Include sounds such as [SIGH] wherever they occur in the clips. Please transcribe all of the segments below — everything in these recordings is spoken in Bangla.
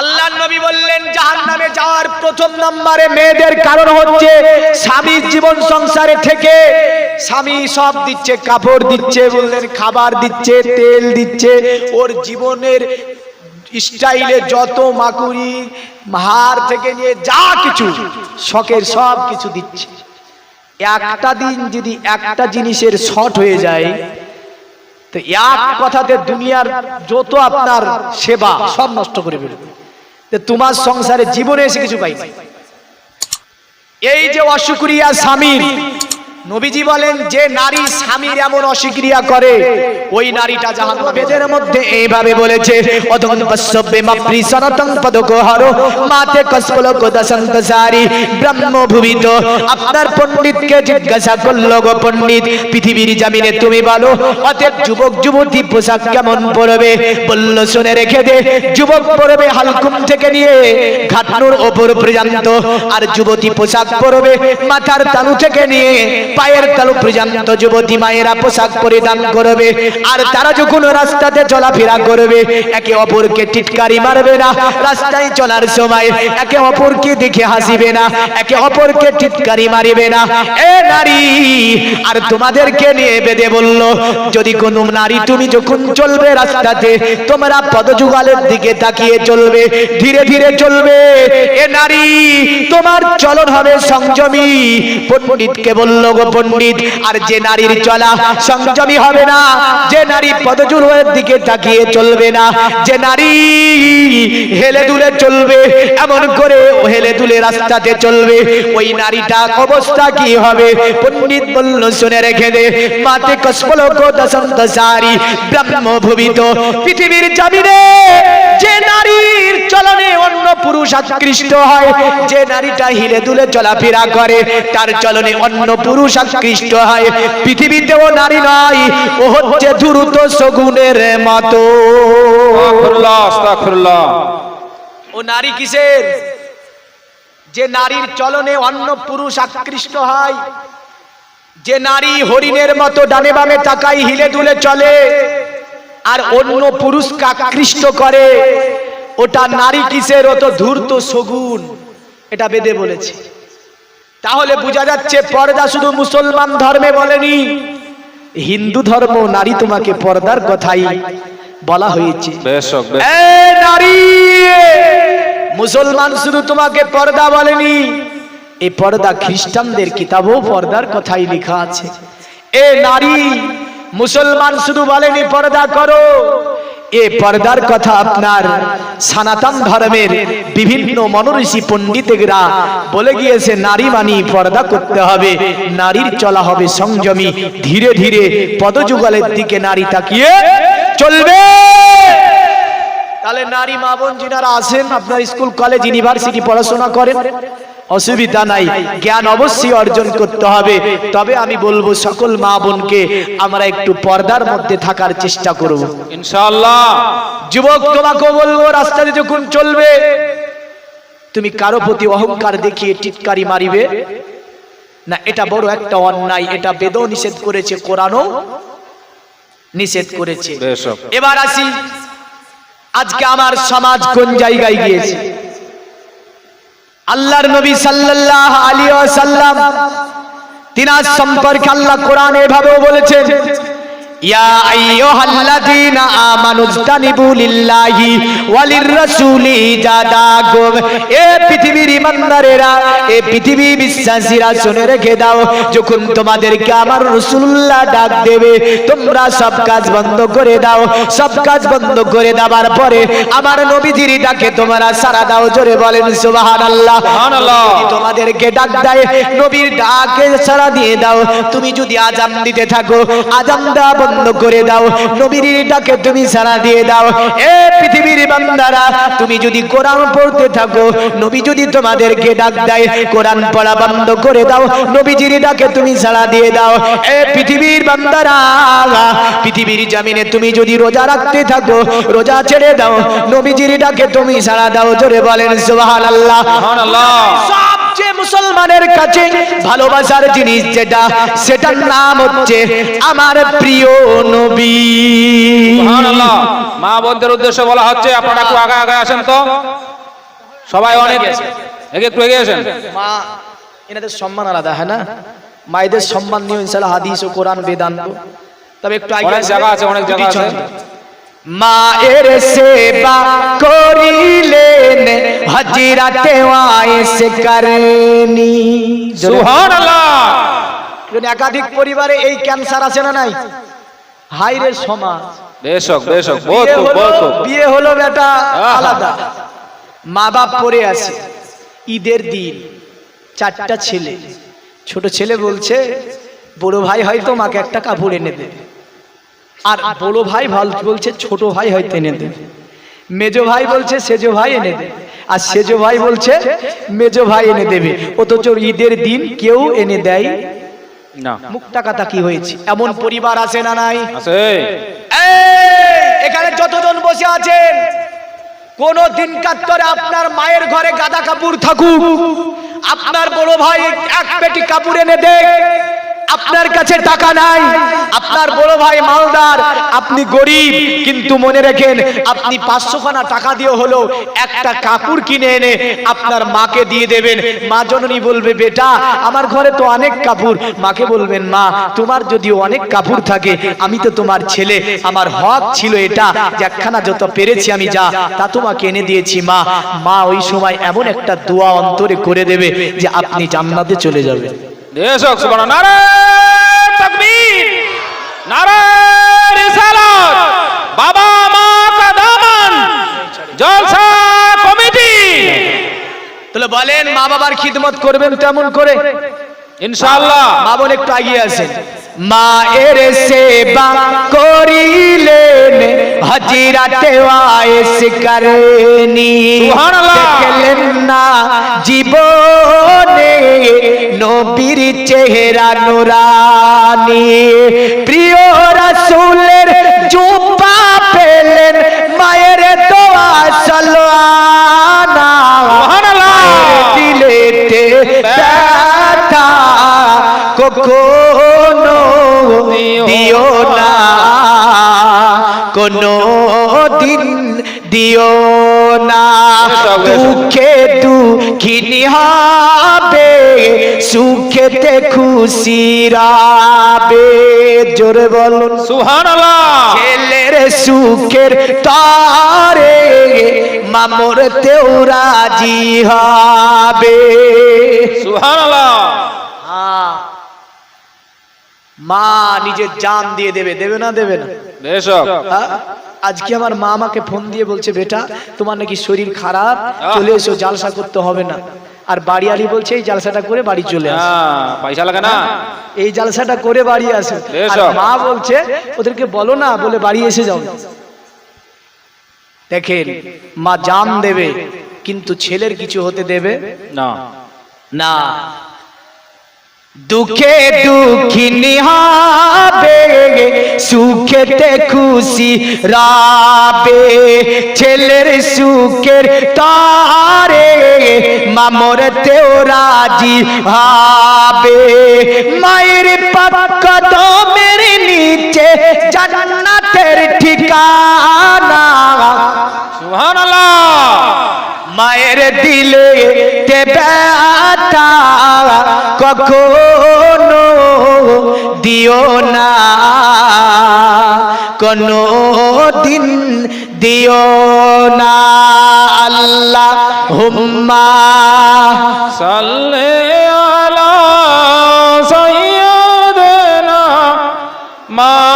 আল্লাহ নবী বললেন জাহান নামে যাওয়ার প্রথম নম্বরে মেয়েদের কারণ হচ্ছে স্বামীর জীবন সংসারে থেকে স্বামী সব দিচ্ছে, কাপড় দিচ্ছে, বললেন, খাবার দিচ্ছে, তেল দিচ্ছে। ওর জীবনের স্টাইলে যত মাকুরি হার থেকে নিয়ে যা কিছু, শখের সব কিছু দিচ্ছে। একটা দিন যদি একটা জিনিসের শর্ট হয়ে যায়, তো এক কথাতে দুনিয়ার যত আপনার সেবা সব নষ্ট করে ফেলবে। তো তোমার সংসারে জীবনে এসে কিছু পাই নাই। এই যে অসুক্রিয়া স্বামীর নবীজি বলেন, যে নারী স্বামীর এমন অস্বীক্রিয়া করে, ওই নারীটা জাহান বেদের মধ্যে এইভাবে বলেছে পশ্যবে মাপ্রি সনাতন পদক হরো মাতে সারি ব্রহ্ম ভুবিত আপনার পণ্ডিতকে জিজ্ঞাসা গো পণ্ডিত, পৃথিবীর জামিনে তুমি বলো, অতএব যুবক, যুবতী পোশাক কেমন পরবে? বলল, শুনে রেখে দে, যুবক পরবে হালকুম থেকে নিয়ে ঘাটনুর ওপর পর্যন্ত, আর যুবতী পোশাক পরবে মাথার তালু থেকে নিয়ে। পায়ের তালু পর্যন্ত যুবতী মায়েরা পোশাক পরিধান করবে। আর তারা যখন রাস্তাতে চলাফেরা করবে, একে অপরকে টিটকারি মারবে না। রাস্তায় চলার সময় একে অপরকে দেখে হাসিবে না, একে অপরকে টিটকারি মারিবে না। এ নারী, আর তোমাদেরকে নিয়ে বেঁধে বলল, যদি কোনো নারী তুমি যখন চলবে রাস্তাতে, তোমরা পদযুগালের দিকে তাকিয়ে চলবে, ধীরে ধীরে চলবে। এ নারী, তোমার চলন হবে সংযমী। পণ্ডিতকে বলল গো পণ্ডিত, আর যে নারীর চলা সংযমী হবে না, যে নারী পদযুগের দিকে তাকিয়ে চলবে না, যে নারী হেলে দুলে চলবে, এমন করে হেলে দুলে রাস্তাতে চলবে, ওই নারীটা অবস্থা কি হবে? পণ্ডিত বলল, শুনে রেখে দে, মাতে কসমলক দশন্ত সারি ব্রহ্ম ভুবিত পৃথিবীর জামিনে। যে নারীর চলনে অন্য পুরুষ আকৃষ্ট হয়, যে নারীটা হিলে দুলে চলাফেরা করে, তার চলনে অন্য পুরুষ আকৃষ্ট হয়। পৃথিবীতেও নারী নয় ও হচ্ছে দ্রুত সগুনের মতো। ও নারী কিসের? যে নারীর চলনে অন্য পুরুষ আকৃষ্ট হয় যে নারী হরিণের মতো ডানে বামে তাকাই হিলে দুলে চলে আর অন্য পুরুষকে আকৃষ্ট করে ওটা নারী কিসের? অত ধূর্ত সগুন এটা বেদে বলেছে। তাহলে বোঝা যাচ্ছে পর্দা শুধু মুসলমান ধর্মে বলেনি। হিন্দু ধর্ম নারী তোমাকে পর্দার কথাই বলা হয়েছে। এ নারী! মুসলমান শুধু তোমাকে পর্দা বলেনি। এই পর্দা খ্রিস্টানদের কিতাবও পর্দার কথাই লেখা আছে। এ নারী! মুসলমান শুধু বলেনি পর্দা করো। এ পর্দার কথা আপনার। সনাতন ধর্মের বিভিন্ন মনঋষি পণ্ডিতেরা বলে গিয়েছে, নারী মানি পর্দা করতে হবে, নারীর চলা হবে সংযমী। ধীরে ধীরে পদযুগলের দিকে নারী তাকিয়ে চলবে। তাহলে নারী মা বোন যিনারা আছেন, আপনার স্কুল, কলেজ, ইউনিভার্সিটি পড়াশোনা করেন অসুবিধা নাই জ্ঞান অবশ্যই অর্জন করতে হবে। তবে আমি বলব সকল মা বোনকে আমরা একটু পর্দার মধ্যে থাকার চেষ্টা করব। ইনশাআল্লাহ। যুবক তোমাকেও বলব রাস্তাতে যখন চলবে তুমি কারও প্রতি অহংকার দেখিয়ে টিটকারি মারিবে? না এটা বড় একটা অন্যায় এটা বেদও নিষেধ করেছে কোরআনও নিষেধ করেছে। এবার আসি আজকে আমার সমাজ কোন জায়গায় গিয়েছে? আল্লাহর নবী সাল্লাহ আলী সাল্লাম তিনার সম্পর্কে আল্লাহ কোরআন এভাবেও বলেছেন ইয়া আইয়ুহাল্লাযীনা আমানুস্তানিবু লিল্লাহি ওয়ালির রাসূলি জাদাকুম এ পৃথিবীর ইমানদারেরা এ পৃথিবী বিশ্বাসীরা শুনে রেখে দাও যখন তোমাদেরকে আমার রাসূলুল্লাহ ডাক দেবে তোমরা সব কাজ বন্ধ করে দাও। সব কাজ বন্ধ করে দেওয়ার পরে আমার নবীজির ডাকে তোমরা সারা দাও জোরে বলেন সুবহানাল্লাহ। সুবহানাল্লাহ। তোমাদেরকে ডাক দেয় নবীর ডাকে সারা দিয়ে দাও। তুমি যদি আজাম দিতে থাকো আজাম দেওয়া বন্ধ করে দাও। নবীর ডাকে তুমি সারা দিয়ে দাও। এ পৃথিবীর বান্দারা তুমি যদি কোরআন পড়তে থাকো নবী যদি তোমাদেরকে ডাক দেয় কোরআন পড়া বন্ধ করে দাও। নবীজির ডাকে তুমি সারা দিয়ে দাও। এ পৃথিবীর বান্দারা পৃথিবীর জামিনে তুমি যদি রোজা রাখতে থাকো রোজা ছেড়ে দাও। নবীজির ডাকে তুমি সারা দাও। জোরে বলেন সুবহানাল্লাহ। সুবহানাল্লাহ। মুসলমানের কাছে ভালোবাসার জিনিস যেটা সেটার নাম হচ্ছে আমার প্রিয় নবী। সুবহানাল্লাহ। মা বোনদের উদ্দেশ্যে বলা হচ্ছে আপনারা একটু আগে আগে আসেন তো। সবাই অনেক একটু এগিয়ে আসেন। মা এনাদের সম্মান আলাদা হ্যাঁ না? মায়েদের সম্মান নিয়ে ইনশাআল্লাহ হাদিস ও কোরআন বেদান্ত। তবে একটু আগে অনেক জায়গা আছে, অনেক জায়গা আছে। মায়ের সেবা করিলেন হাজিরাতে ওয়াইস করেনি। সুবহানাল্লাহ। একাধিক পরিবারে এই ক্যান্সার আছে না নাই? হাইরে সমাজ। বেশক বেশক বহুত বিয়ে হলো বহুত। খুব। বিয়ে হলো বেটা। আলাদা। মা বাপ পরে আছে। ঈদের দিন চারটা ছেলে। ছোট ছেলে বলছে বড় ভাই হয়তো মাকে একটা কাপড় এনে দেবে। আর বড় ভাই ভালো বলছে ছোট ভাই হয়তো এনে দেবে। মেজো ভাই বলছে সেজো ভাই এনে দেবে। আর সেজো ভাই বলছে মেজো ভাই এনে দেবে। অথচ ঈদের দিন কেউ এনে দেয় না। মুখটা কাটা কি হয়েছে? এমন পরিবার আছে না নাই? আছে। এখানে যতজন বসে আছেন কোন দিন কাত্তরে আপনার মায়ের ঘরে গাদা কাপড় থাকুক আপনার বড় ভাই এক পেটি কাপড় এনে দেয় আপনার কাছে টাকা নাই। আপনার বড় ভাই মালদার, আপনি গরিব, কিন্তু মনে রাখেন আপনি পাঁচশো খানা টাকা দিয়ে হলো একটা কাপড় কিনে এনে আপনার মাকে দিয়ে দেবেন। মা জননী বলবে, বেটা, আমার ঘরে তো অনেক কাপড়। মাকে বলবেন, মা, তোমার যদি অনেক কাপড় থাকে, আমি তো তোমার ছেলে। আমার হক ছিল এটা একখানা যত পেরেছি আমি যা, তা তোমাকে এনে দিয়েছি, মা। মা ওই সময় এমন একটা দোয়া অন্তরে করে দেবে যে আপনি জান্নাতে চলে যাবেন। বেশক সুবহানাল্লাহ নারে তাকবীর। নারে রিসালাত। বাবা মা কা দামন। জলসা কমিটি। তাহলে বলেন মা বাবার খিদমত করবেন তেমন করে? ইনশাআল্লাহ। মা বোন একটু আগিয়ে আছেন মা এর সেবা করিলেন হাজিরাতে ওয়াইস করেনি। সুবহানাল্লাহ। নবীর চেহারা নুরানি। প্রিয় রাসূলের জুপা পেলেন মায়ের দোয়া সালানা দিলেতে ব্যথা কখনো দিও না। কোনো দিন দিও না। দুঃখে দুঃখিনী হবে সুখেতে খুশি রাবে জোরে বলুন। সুবহানাল্লাহ। ছেলের সুখের তারে মামর তেও রাজি হবে। সুবহানাল্লাহ। হ্যাঁ। মা নিজের জান দিয়ে দেবে দেবে না দেবে না? হ্যাঁ? আজকে আমার মা আমাকে ফোন দিয়ে বলছে বেটা তোমার নাকি শরীর খারাপ চলে এসো জালসা করতে হবে না। আর বাড়ি আলি বলছে এই জালসাটা করে বাড়ি চলে আসো। হ্যাঁ পয়সা লাগে না। এই জালসাটা করে বাড়ি আসো। মা বলছে ওদেরকে বলো না বলে বাড়ি এসে যাও। দেখেন মা জান দেবে কিন্তু ছেলের কিছু হতে দেবে না। না। দুঃখে দুঃখিনী হবে রাবে ছেলের সুখের তারে মামর তেও রাজি হবে। মায়ের কদমের নিচে জান্নাতের ঠিকানা। সুবহানাল্লাহ। মায়ের দিলে তে ব্যথা কখনো দিও না। কোনো দিন দিও না আল্লাহ। হুম্মা। সাল্লি আলা সাইয়্যিদিনা মাওলানা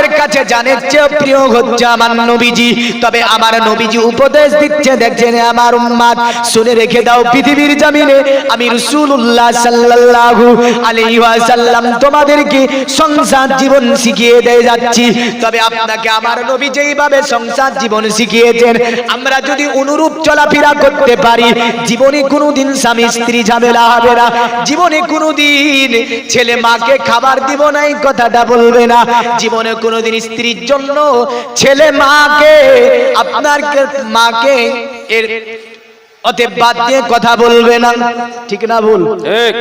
আমাদের কাছে জানের চেয়ে প্রিয় হচ্ছে আমার নবীজি। তবে আমার নবীজি উপদেশ দিচ্ছে, দেখছেন আমার উম্মাদ, শুনে রেখে দাও পৃথিবীর জমিনে। আমি রাসূলুল্লাহ সাল্লাল্লাহু আলাইহি ওয়াসাল্লাম তোমাদেরকে সংসার জীবন শিখিয়ে দিয়ে যাচ্ছি। তবে আপনাকে আমার নবী যেইভাবে সংসার জীবন শিখিয়েছেন, আমরা যদি অনুরূপ চলাফেরা করতে পারি, জীবনে কোনোদিন স্বামী স্ত্রী ঝামেলা হবে না। জীবনে কোনোদিন ছেলে মাকে খাবার দিব না, এই কথাটা বলবে না। জীবনে কোনোদিন স্ত্রীর জন্য ছেলে মাকে আপনার মাকে এর অতএব বাদ দিয়ে কথা বলবে না। ঠিক না ভুল? ঠিক।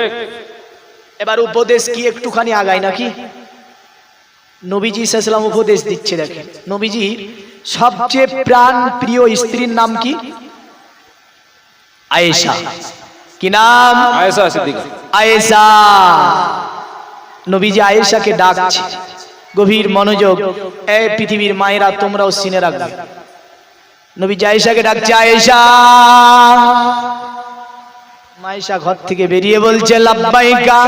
এবার উপদেশ কি একটুখানি আগায় নাকি? নবীজি সাল্লাম উপদেশ দিচ্ছে দেখেন। নবীজি সবচেয়ে প্রাণ প্রিয় স্ত্রীর নাম কি? আয়েশা। কি নাম? আয়েশা সিদ্দিকা। আয়েশা। নবীজি আয়েশাকে ডাকছে। গভীর মনোযোগ। এই পৃথিবীর মায়েরা তোমরাও সিনে রাখবে। নবীজি আয়েশাকে ডাকছে আয়েশা! মায়েশা ঘর থেকে বেরিয়ে বলছে লাব্বাইকা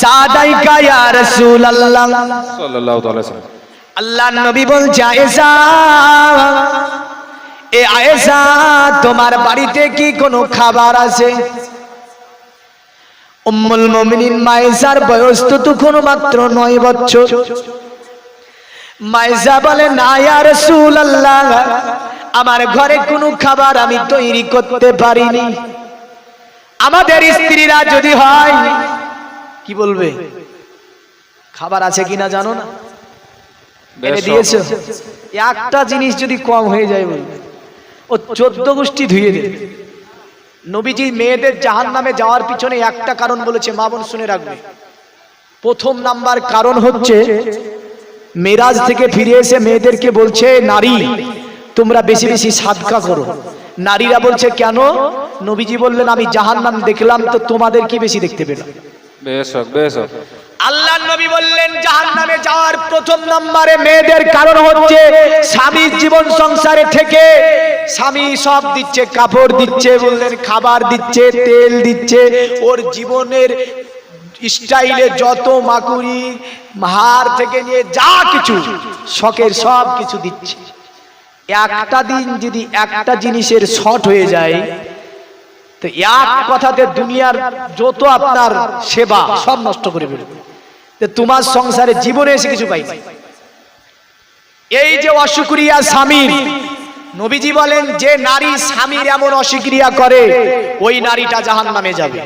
সাদাইকা ইয়া রাসূলুল্লাহ। সাল্লাল্লাহু তাআলা সাল্লাম আল্লাহ নবী বলছে আয়েশা এ আয়েশা তোমার বাড়িতে কি কোনো খাবার আছে? উম্মুল মুমিনিন মায়েশার বয়স তো তখন মাত্র নয় বছর। মায়েশা বলে না ইয়া রাসূলুল্লাহ আমার ঘরে কোনো খাবার আমি তৈরি করতে পারিনি। আমাদের স্ত্রীরা যদি হয় কি বলবে? খাবার আছে কিনা জানো না? এনে দিয়েছ? একটা জিনিস যদি কম হয়ে যায় বলবে ও চোদ্দ গোষ্ঠী ধুয়ে দেবে। নবীজি মেয়েদের জাহান নামে যাওয়ার পিছনে একটা কারণ বলেছে, মা বোন শুনে রাখবে। প্রথম নাম্বার কারণ হচ্ছে, মেরাজ থেকে ফিরে এসে মেয়েদেরকে বলছে, নারী, তোমরা বেশি বেশি সাদকা করো। নারীরা বলছে, কেন? নবীজি বললেন, আমি জাহান নাম দেখলাম, তো তোমাদের কি বেশি দেখতে পেলাম? বেশ বেশ। আল্লাহ নবী বললেন, জাহান্নামে যাওয়ার প্রথম নম্বরে মেয়েদের কারণ হচ্ছে স্বামীর জীবন সংসারে থেকে স্বামী সব দিচ্ছে, কাপড় দিচ্ছে, বললেন, খাবার দিচ্ছে, তেল দিচ্ছে। ওর জীবনের স্টাইলে যত মাকুরি হার থেকে নিয়ে যা কিছু, শখের সব কিছু দিচ্ছে। একটা দিন যদি একটা জিনিসের শট হয়ে যায়, তো এক কথাতে দুনিয়ার যত আপনার সেবা সব নষ্ট করে ফেলবে। তোমার সংসারে জীবনে এসে কিছু পাই। এই যে অসুক্রিয়া স্বামীর নবীজি বলেন যে নারী স্বামীর এমন অসুক্রিয়া করে ওই নারীটা জাহান নামে যাবে।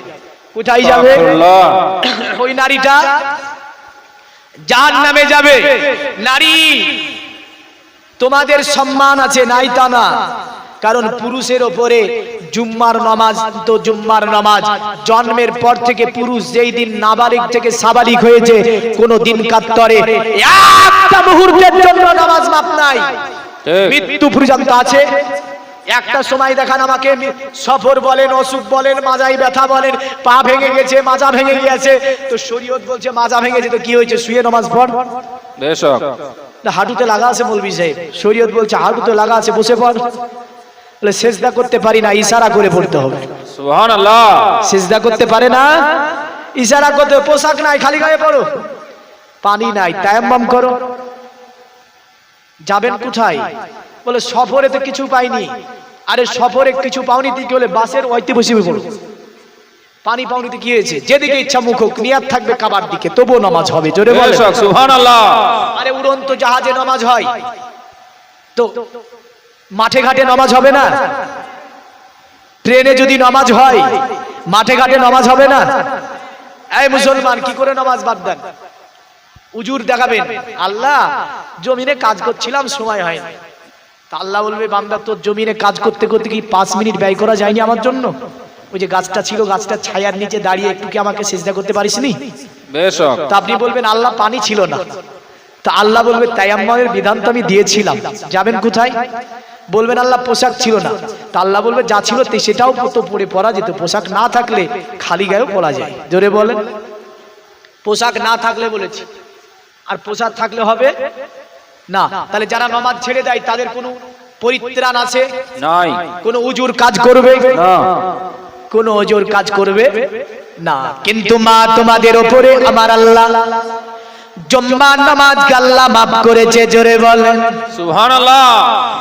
কোথায় যাবে? [COUGHS] ওই নারীটা জাহান নামে যাবে। নারী তোমাদের সম্মান আছে নাই তা না। কারণ পুরুষের ওপরে জুম্মার নামাজ তো জুম্মার নামাজ। জন্মের পর থেকে পুরুষ যেই দিন নাবালিক থেকে সাবালিক হয়েছে কোন দিন কাত্তরে একটা মুহূর্তের জন্য নামাজ মাপ নাই। মৃত্যু পর্যন্ত আছে। একটা সময় দেখান আমাকে সফর বলেন অসুখ বলেন মাজাই ব্যথা বলেন পা ভেঙে গেছে মাজা ভেঙে গেছে তো শরীয়ত বলছে মাজা ভেঙেছে তো কি হয়েছে? শুয়ে নামাজ পড়। হাঁটুতে লাগা আছে মৌলবি সাহেব। শরীয়ত বলছে হাঁটুতে লাগা আছে বসে পড়। বলে সেজদা করতে পারি না ইশারা করে পড়তে হবে। সুবহানাল্লাহ। সেজদা করতে পারে না ইশারা করতে পোশাক নাই খালি গায়ে পড়ো। পানি নাই তায়াম্মাম করো। যাবেন কোথায়? বলে সফরে তো কিছু পাইনি। আরে সফরে কিছু পাওনি তুই কি হলে বাসের ওইতে বসে পড়ো। পানি পাওনিতে কি হয়েছে? যেদিকে ইচ্ছা মুখ হোক নিয়াত থাকবে কাবার দিকে তবুও নামাজ হবে জোরে বলে সুবহানাল্লাহ। আরে উড়ন্ত জাহাজে নামাজ হয়। তো মাঠে ঘাটে নামাজ হবে না। ট্রেনে যদি নামাজ হয় মাঠে ঘাটে নামাজ হবে না। এই মুসলমান কি করে নামাজ বাদ দেন? উজুর দেখাবেন। আল্লাহ জমিনে কাজ করছিলাম সময় হয় না তা আল্লাহ বলবে বান্দা তোর জমিনে কাজ করতে করতে কি পাঁচ মিনিট ব্যয় করা যায়নি আমার জন্য? ওই যে গাছটা ছিল গাছটার ছায়ার নিচে দাঁড়িয়ে একটু কি আমাকে সেজদা করতে পারিসনি? বেশ হোক। তা আপনি বলবেন আল্লাহ পানি ছিল না। তা আল্লাহ বলবে তায়াম্মামের বিধান তো আমি দিয়েছিলাম। যাবেন কোথায়? বলবেন আল্লাহ পোশাক ছিল না। তা আল্লাহ বলবে যা ছিল তে সেটাও তো পরে পরা যেত। পোশাক না থাকলে খালি গায়েও পরা যায়। জোরে বলেন। পোশাক না থাকলে বলেছি। আর পোশাক থাকলে হবে? না। তাহলে যারা নমাজ ছেড়ে দেয় তাদের কোনো পরিত্রাণ আছে? নাই। কোনো উজুর কাজ করবে? না। কোন ওজোর কাজ করবে? না। কিন্তু মা তোমাদের ওপরে আমার আল্লাহ জম্মার নামাজ গাল্লা মাফ করেছে। জোরে বলেন। সুবহানাল্লাহ।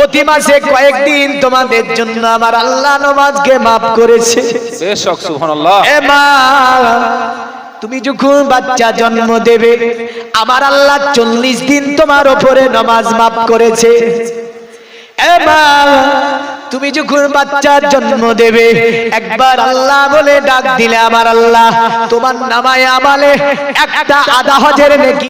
প্রতি মাসে কয়েকদিন তোমাদের জন্য আমার আল্লাহ নামাজকে মাফ করেছে। বেশ সুবহানাল্লাহ। এ মা তুমি যখন বাচ্চা জন্ম দেবে আমার আল্লাহ চল্লিশ দিন তোমার ওপরে নামাজ মাফ করেছে। তুমি যখন বাচ্চার জন্ম দেবে একবার আল্লাহ বলে ডাক দিলে আমার আল্লাহ তোমার নামায় আমালে একটা আধা হজের নেকি